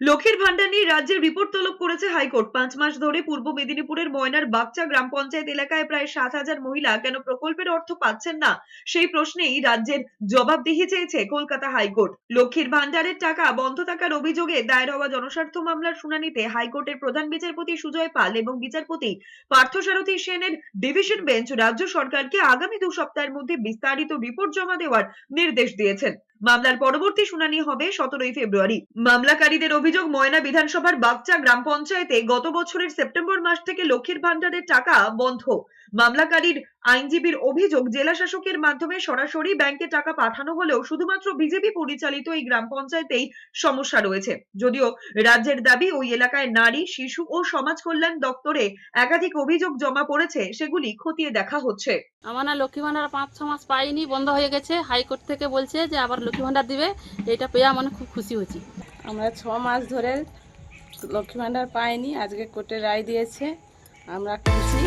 লক্ষ্মীর ভান্ডার নিয়ে রাজ্যের রিপোর্ট তলব করেছে হাইকোর্ট। পাঁচ মাস ধরে পূর্ব মেদিনীপুরের ময়নার বাগচা গ্রাম পঞ্চায়েত এলাকায় প্রায় সাত হাজার মহিলা কেন প্রকল্পের অর্থ পাচ্ছেন না, সেই প্রশ্নেই রাজ্যের জবাবদিহি চেয়েছে কলকাতা হাইকোর্ট। লক্ষ্মীর ভান্ডারের টাকা বন্ধ থাকার অভিযোগে দায়ের হওয়া জনস্বার্থ মামলার শুনানিতে হাইকোর্টের প্রধান বিচারপতি সুজয় পাল এবং বিচারপতি পার্থসারথী সেনের ডিভিশন বেঞ্চ রাজ্য সরকারকে আগামী দু সপ্তাহের মধ্যে বিস্তারিত রিপোর্ট জমা দেওয়ার নির্দেশ দিয়েছেন। মামলার পরবর্তী শুনানি হবে সতেরোই ফেব্রুয়ারি। মামলাকারীদের অভিযোগ, ময়না বিধানসভার বাগচা গ্রাম পঞ্চায়েতে গত বছরের সেপ্টেম্বর মাস থেকে লক্ষ্মীর ভান্ডারের টাকা বন্ধ। মামলাকারীর আইনজীবীর অভিযোগ জেলা শাসকের মাধ্যমে সরাসরি ব্যাংকে টাকা পাঠানো হলেও শুধুমাত্র বিজেপি পরিচালিত এই গ্রাম পঞ্চায়েতেই সমস্যা রয়েছে। যদিও রাজ্যের দাবি ওই এলাকায় নারী শিশু ও সমাজ কল্যাণ দপ্তরে একাধিক অভিযোগ জমা পড়েছে সেগুলি খতিয়ে দেখা হচ্ছে। আমার না লক্ষ্মী ভান্ডার পাঁচ ছ মাস পাইনি বন্ধ হয়ে গেছে। হাইকোর্ট থেকে বলছে যে আবার লক্ষ্মী ভান্ডার দিবে এটা পেয়ে মানে খুব খুশি হয়েছি। আমরা ছ মাস ধরে লক্ষ্মী ভাণ্ডার পাইনি আজকে কোর্টে রায় দিয়েছে আমরা খুশি।